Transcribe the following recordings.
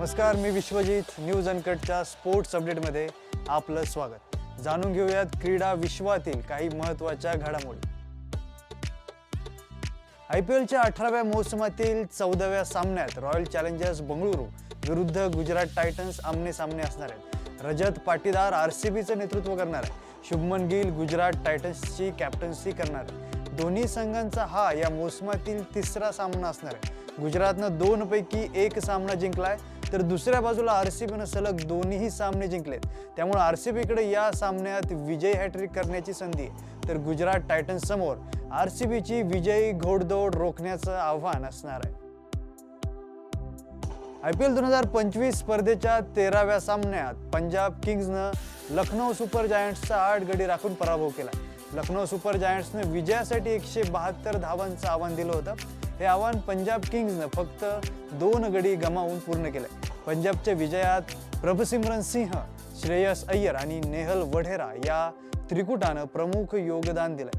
नमस्कार मी विश्वजित न्यूज अनकटच्या स्पोर्ट्स अपडेटमध्ये आपलं स्वागत. जाणून घेऊयात क्रीडा विश्वातील काही महत्त्वाच्या घडामोडी. आय पी एलच्या अठराव्या मोसमातील चौदाव्या सामन्यात रॉयल चॅलेंजर्स बंगळुरू विरुद्ध गुजरात टायटन्स आमने सामने असणार आहेत. रजत पाटीदार आर सी बीचं नेतृत्व करणार आहे. शुभमन गिल गुजरात टायटन्सची कॅप्टन्सी करणार आहे. दोन्ही संघांचा हा या मोसमातील तिसरा सामना असणार आहे. गुजरातनं दोनपैकी एक सामना जिंकलाय तर दुसऱ्या बाजूला आर सी बीनं सलग दोन्हीही सामने जिंकलेत. त्यामुळे आर सी बीकडे या सामन्यात विजय हॅट्रिक करण्याची संधी आहे. तर गुजरात टायटन्स समोर आर सी बीची विजयी घोडदौड रोखण्याचं आव्हान असणार आहे. आय पी एल दोन हजार पंचवीस स्पर्धेच्या तेराव्या सामन्यात पंजाब किंग्जनं लखनौ सुपर जायंट्सचा आठ गडी राखून पराभव केला. लखनौ सुपर जायंट्सनं विजयासाठी एकशे बहात्तर धावांचं आव्हान दिलं होतं. हे आव्हान पंजाब किंग्जनं फक्त दोन गडी गमावून पूर्ण केलं पंजाबच्या विजयात प्रभसिमरन सिंह श्रेयस अय्यर आणि नेहल वढेरा या त्रिकुटानं प्रमुख योगदान दिलंय.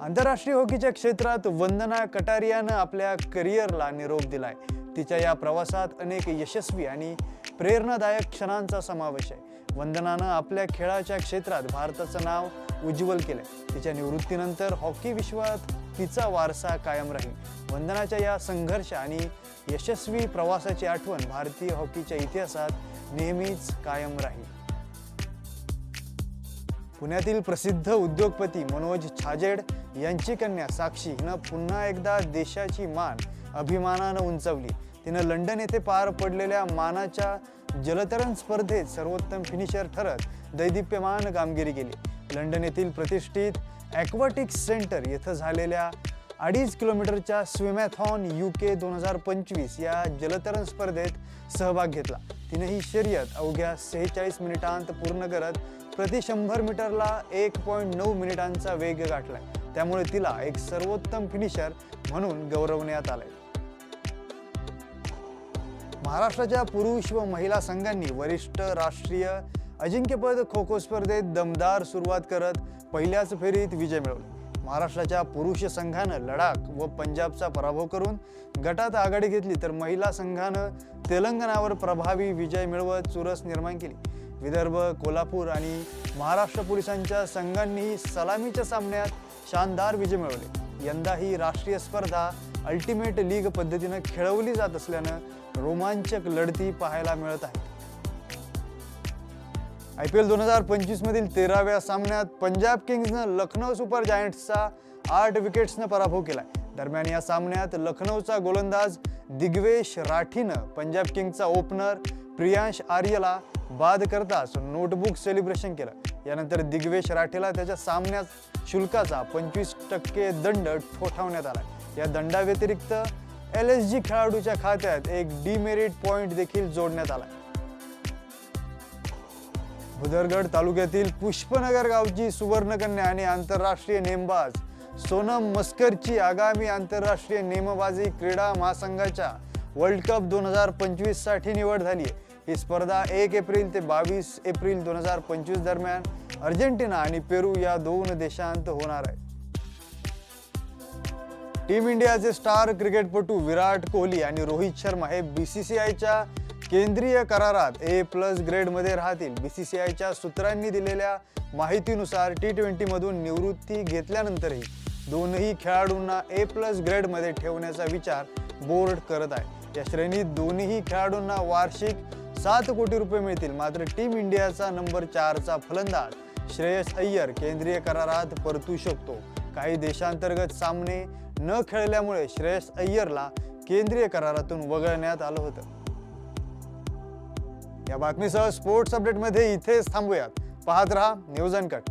आंतरराष्ट्रीय हॉकीच्या क्षेत्रात वंदना कटारियानं आपल्या करिअरला निरोप दिलाय. तिच्या या प्रवासात अनेक यशस्वी आणि प्रेरणादायक क्षणांचा समावेश आहे. वंदनानं आपल्या खेळाच्या क्षेत्रात भारताचं नाव उज्ज्वल केलं तिच्या निवृत्तीनंतर हॉकी विश्वात तिचा वारसा कायम राहील. वंदनाच्या या संघर्ष आणि यशस्वी प्रवासाची आठवण भारतीय हॉकीच्या इतिहासात नेहमीच कायम राहील. पुण्यातील प्रसिद्ध उद्योगपती मनोज छाजेड यांची कन्या साक्षी हिनं पुन्हा एकदा देशाची मान अभिमानानं उंचावली. तिनं लंडन येथे पार पडलेल्या मानाच्या जलतरण स्पर्धेत सर्वोत्तम फिनिशर ठरत दैदिप्यमान कामगिरी केली. लंडन येथील प्रतिष्ठित ॲक्वाटिक्स सेंटर येथे झालेल्या अडीच किलोमीटरच्या स्विमॅथॉन यू के दोन हजार पंचवीस या जलतरण स्पर्धेत सहभाग घेतला. तिने ही शर्यत अवघ्या सेहेचाळीस मिनिटांत पूर्ण करत प्रति शंभर मीटरला एक पॉईंट नऊ मिनिटांचा वेग गाठलाय. त्यामुळे तिला एक सर्वोत्तम फिनिशर म्हणून गौरवण्यात आले महाराष्ट्राच्या पुरुष व महिला संघांनी वरिष्ठ राष्ट्रीय अजिंक्यपद खो खो स्पर्धेत दमदार सुरुवात करत पहिल्याच फेरीत विजय मिळवला. महाराष्ट्राच्या पुरुष संघानं लडाख व पंजाबचा पराभव करून गटात आघाडी घेतली तर महिला संघानं तेलंगणावर प्रभावी विजय मिळवत चुरस निर्माण केली. विदर्भ कोल्हापूर आणि महाराष्ट्र पोलिसांच्या संघांनीही सलामीच्या सामन्यात शानदार विजय मिळवले. यंदा ही राष्ट्रीय स्पर्धा अल्टिमेट लीग पद्धतीनं खेळवली जात असल्यानं रोमांचक लढती पाहायला मिळत आहेत. आय पी एल दोन हजार पंचवीसमधील तेराव्या सामन्यात पंजाब किंग्जनं लखनौ सुपर जायंट्सचा आठ विकेट्सनं पराभव केला दरम्यान या सामन्यात लखनौचा गोलंदाज दिग्वेश राठीनं पंजाब किंग्जचा ओपनर प्रियांश आर्यला बाद करताच नोटबुक सेलिब्रेशन केलं. यानंतर दिग्वेश राठीला त्याच्या सामन्यात शुल्काचा पंचवीस टक्के दंड ठोठावण्यात आला. या दंडाव्यतिरिक्त एल एस जी खेळाडूच्या खात्यात एक डीमेरिट पॉईंट देखील जोडण्यात आला. भुदरगड तालुक्यातील पुष्पनगर गावची सुवर्णकन्या आणि आंतरराष्ट्रीय नेमबाज सोनम मस्करची आगामी आंतरराष्ट्रीय नेमबाजी क्रीडा महासंघाच्या वर्ल्ड कप दोन हजार पंचवीससाठी निवड झाली आहे. ही स्पर्धा एक एप्रिल ते बावीस एप्रिल दोन हजार पंचवीस दरम्यान अर्जेंटिना आणि पेरू या दोन देशांत होणार आहे. टीम इंडियाचे स्टार क्रिकेटपटू विराट कोहली आणि रोहित शर्मा हे बी सी सी आयच्या केंद्रीय करारात ए प्लस ग्रेडमध्ये राहतील. बी सी सी आयच्या सूत्रांनी दिलेल्या माहितीनुसार टी ट्वेंटीमधून निवृत्ती घेतल्यानंतरही दोनही खेळाडूंना ए प्लस ग्रेडमध्ये ठेवण्याचा विचार बोर्ड करत आहे. या श्रेणीत दोन्ही खेळाडूंना वार्षिक सात कोटी रुपये मिळतील. मात्र टीम इंडियाचा नंबर चारचा फलंदाज श्रेयस अय्यर केंद्रीय करारात परतू शकतो. काही देशांतर्गत सामने न खेळल्यामुळे श्रेयस अय्यरला केंद्रीय करारातून वगळण्यात आलं होतं. या बातमीसह स्पोर्ट्स अपडेटमध्ये इथेच थांबूयात. पाहत रहा न्यूज अँड कट